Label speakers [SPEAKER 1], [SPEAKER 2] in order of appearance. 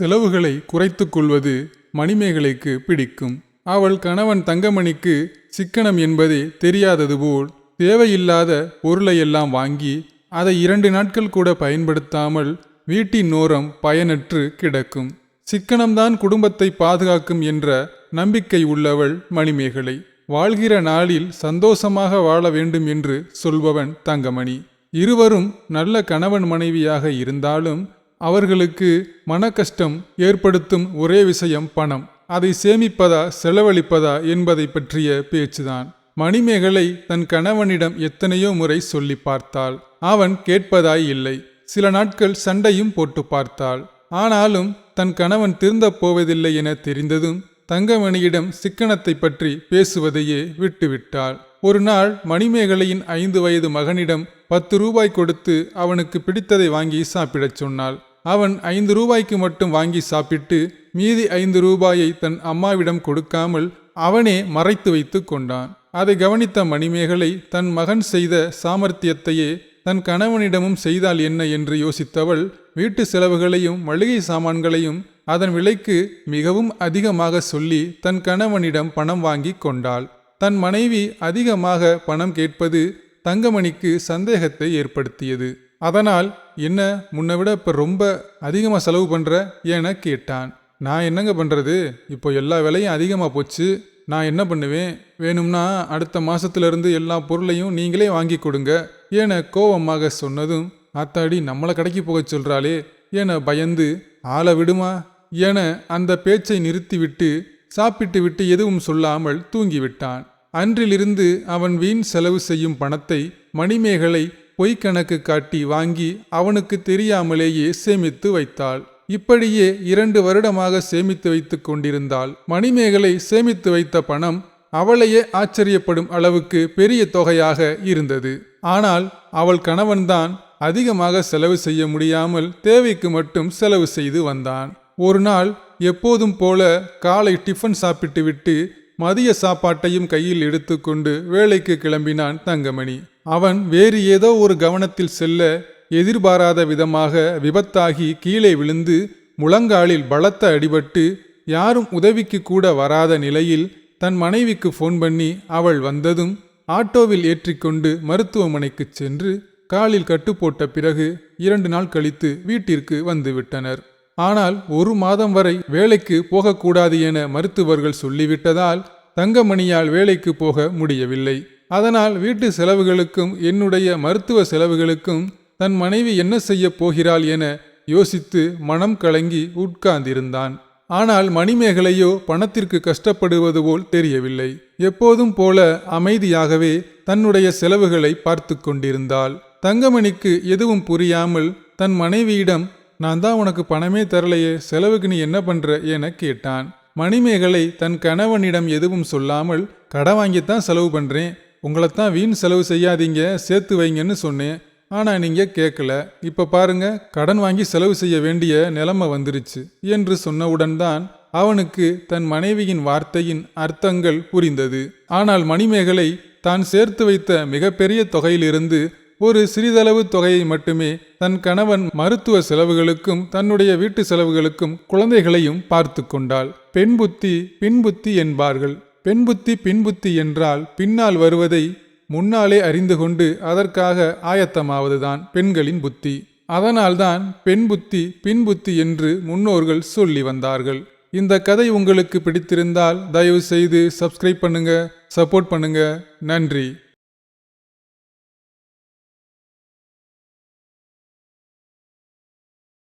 [SPEAKER 1] செலவுகளை குறைத்துக்கொள்வது மணிமேகலைக்கு பிடிக்கும். அவள் கணவன் தங்கமணிக்கு சிக்கனம் என்பதே தெரியாதது போல் தேவையில்லாத பொருளையெல்லாம் வாங்கி அதை இரண்டு நாட்கள் கூட பயன்படுத்தாமல் வீட்டின் ஓரம் பயனற்று கிடக்கும். சிக்கனம்தான் குடும்பத்தை பாதுகாக்கும் என்ற நம்பிக்கை உள்ளவள் மணிமேகலை. வாழ்கிற நாளில் சந்தோஷமாக வாழ வேண்டும் என்று சொல்பவன் தங்கமணி. இருவரும் நல்ல கணவன் மனைவியாக இருந்தாலும் அவர்களுக்கு மனக்கஷ்டம் ஏற்படுத்தும் ஒரே விஷயம் பணம். அதை சேமிப்பதா செலவழிப்பதா என்பதை பற்றிய பேச்சுதான். மணிமேகலை தன் கணவனிடம் எத்தனையோ முறை சொல்லி பார்த்தாள். அவன் கேட்பதாய் இல்லை. சில நாட்கள் சண்டையும் போட்டு பார்த்தாள். ஆனாலும் தன் கணவன் திருந்த போவதில்லை என தெரிந்ததும் தங்கமணியிடம் சிக்கனத்தை பற்றி பேசுவதையே விட்டுவிட்டாள். ஒரு நாள் மணிமேகலையின் ஐந்து வயது மகனிடம் பத்து ரூபாய் கொடுத்து அவனுக்கு பிடித்ததை வாங்கி சாப்பிடச் சொன்னாள். அவன் ஐந்து ரூபாய்க்கு மட்டும் வாங்கி சாப்பிட்டு மீதி ஐந்து ரூபாயை தன் அம்மாவிடம் கொடுக்காமல் அவனே மறைத்து வைத்து கொண்டான். அதை கவனித்த மணிமேகலை தன் மகன் செய்த சாமர்த்தியத்தையே தன் கணவனிடமும் செய்தால் என்ன என்று யோசித்தவள் வீட்டு செலவுகளையும் மளிகை சாமான்களையும் அதன் விலைக்கு மிகவும் அதிகமாக சொல்லி தன் கணவனிடம் பணம் வாங்கி கொண்டாள். தன் மனைவி அதிகமாக பணம் கேட்பது தங்கமணிக்கு சந்தேகத்தை ஏற்படுத்தியது. அதனால் என்ன முன்னை விட இப்போ ரொம்ப அதிகமாக செலவு பண்ணுற என கேட்டான். நான் என்னங்க பண்ணுறது இப்போ எல்லா விலையும் அதிகமாக போச்சு. நான் என்ன பண்ணுவேன்? வேணும்னா அடுத்த மாதத்துலேருந்து எல்லா பொருளையும் நீங்களே வாங்கி கொடுங்க. என கோபமாக சொன்னதும் ஆத்தாடி நம்மளை கடைக்கு போகச் சொல்கிறாளே என பயந்து ஆள விடுமா? என அந்த பேச்சை நிறுத்திவிட்டு சாப்பிட்டு விட்டு எதுவும் சொல்லாமல் தூங்கிவிட்டான். அன்றிலிருந்து அவன் வீண் செலவு செய்யும் பணத்தை மணிமேகலை பொய்க்கணக்கு காட்டி வாங்கி அவனுக்கு தெரியாமலேயே சேமித்து வைத்தாள். இப்படியே இரண்டு வருடமாக சேமித்து வைத்துக் கொண்டிருந்தாள். மணிமேகலை சேமித்து வைத்த பணம் அவளையே ஆச்சரியப்படும் அளவுக்கு பெரிய தொகையாக இருந்தது. ஆனால் அவள் கணவன்தான் அதிகமாக செலவு செய்ய முடியாமல் தேவைக்கு மட்டும் செலவு செய்து வந்தான். ஒரு நாள் எப்போதும் போல காலை டிஃபன் சாப்பிட்டு விட்டு மதிய சாப்பாட்டையும் கையில் எடுத்துக்கொண்டு வேலைக்கு கிளம்பினான் தங்கமணி. அவன் வேறு ஏதோ ஒரு கவனத்தில் செல்ல எதிர்பாராத விதமாக விபத்தாகி கீழே விழுந்து முழங்காலில் பலத்த அடிபட்டு யாரும் உதவிக்கு கூட வராத நிலையில் தன் மனைவிக்கு ஃபோன் பண்ணி அவள் வந்ததும் ஆட்டோவில் ஏற்றிக்கொண்டு மருத்துவமனைக்கு சென்று காலில் கட்டு போட்ட பிறகு இரண்டு நாள் கழித்து வீட்டிற்கு வந்துவிட்டனர். ஆனால் ஒரு மாதம் வரை வேலைக்கு போகக்கூடாது என மருத்துவர்கள் சொல்லிவிட்டதால் தங்கமணியால் வேலைக்கு போக முடியவில்லை. அதனால் வீட்டு செலவுகளுக்கும் என்னுடைய மருத்துவ செலவுகளுக்கும் தன் மனைவி என்ன செய்யப் போகிறாள் என யோசித்து மனம் கலங்கி உட்கார்ந்திருந்தான். ஆனால் மணிமேகலையோ பணத்திற்கு கஷ்டப்படுவது போல் தெரியவில்லை. எப்போதும் போல அமைதியாகவே தன்னுடைய செலவுகளை பார்த்து கொண்டிருந்தாள். தங்கமணிக்கு எதுவும் புரியாமல் தன் மனைவியிடம் நான் தான் உனக்கு பணமே தரலையே செலவுக்கு நீ என்ன பண்ற? என கேட்டான். மணிமேகலை தன் கணவனிடம் எதுவும் சொல்லாமல் கடன் வாங்கித்தான் செலவு பண்றேன். உங்களைத்தான் வீண் செலவு செய்யாதீங்க சேர்த்து வைங்கன்னு சொன்னேன். ஆனா நீங்க கேட்கல. இப்ப பாருங்க கடன் வாங்கி செலவு செய்ய வேண்டிய நிலைமை வந்துருச்சு என்று சொன்னவுடன் தான் அவனுக்கு தன் மனைவியின் வார்த்தையின் அர்த்தங்கள் புரிந்தது. ஆனால் மணிமேகலை தான் சேர்த்து வைத்த மிகப்பெரிய தொகையிலிருந்து ஒரு சிறிதளவு தொகையை மட்டுமே தன் கணவன் மருத்துவ செலவுகளுக்கும் தன்னுடைய வீட்டு செலவுகளுக்கும் குழந்தைகளையும் பார்த்து கொண்டாள். பெண் புத்தி பின்புத்தி என்பார்கள். பெண் புத்தி பின்புத்தி என்றால் பின்னால் வருவதை முன்னாலே அறிந்து கொண்டு அதற்காக ஆயத்தமாவதுதான் பெண்களின் புத்தி. அதனால்தான் பெண் புத்தி பின்புத்தி என்று முன்னோர்கள் சொல்லி வந்தார்கள். இந்த கதை உங்களுக்கு பிடித்திருந்தால் தயவு செய்து சப்ஸ்கிரைப் பண்ணுங்க சப்போர்ட் பண்ணுங்க. நன்றி.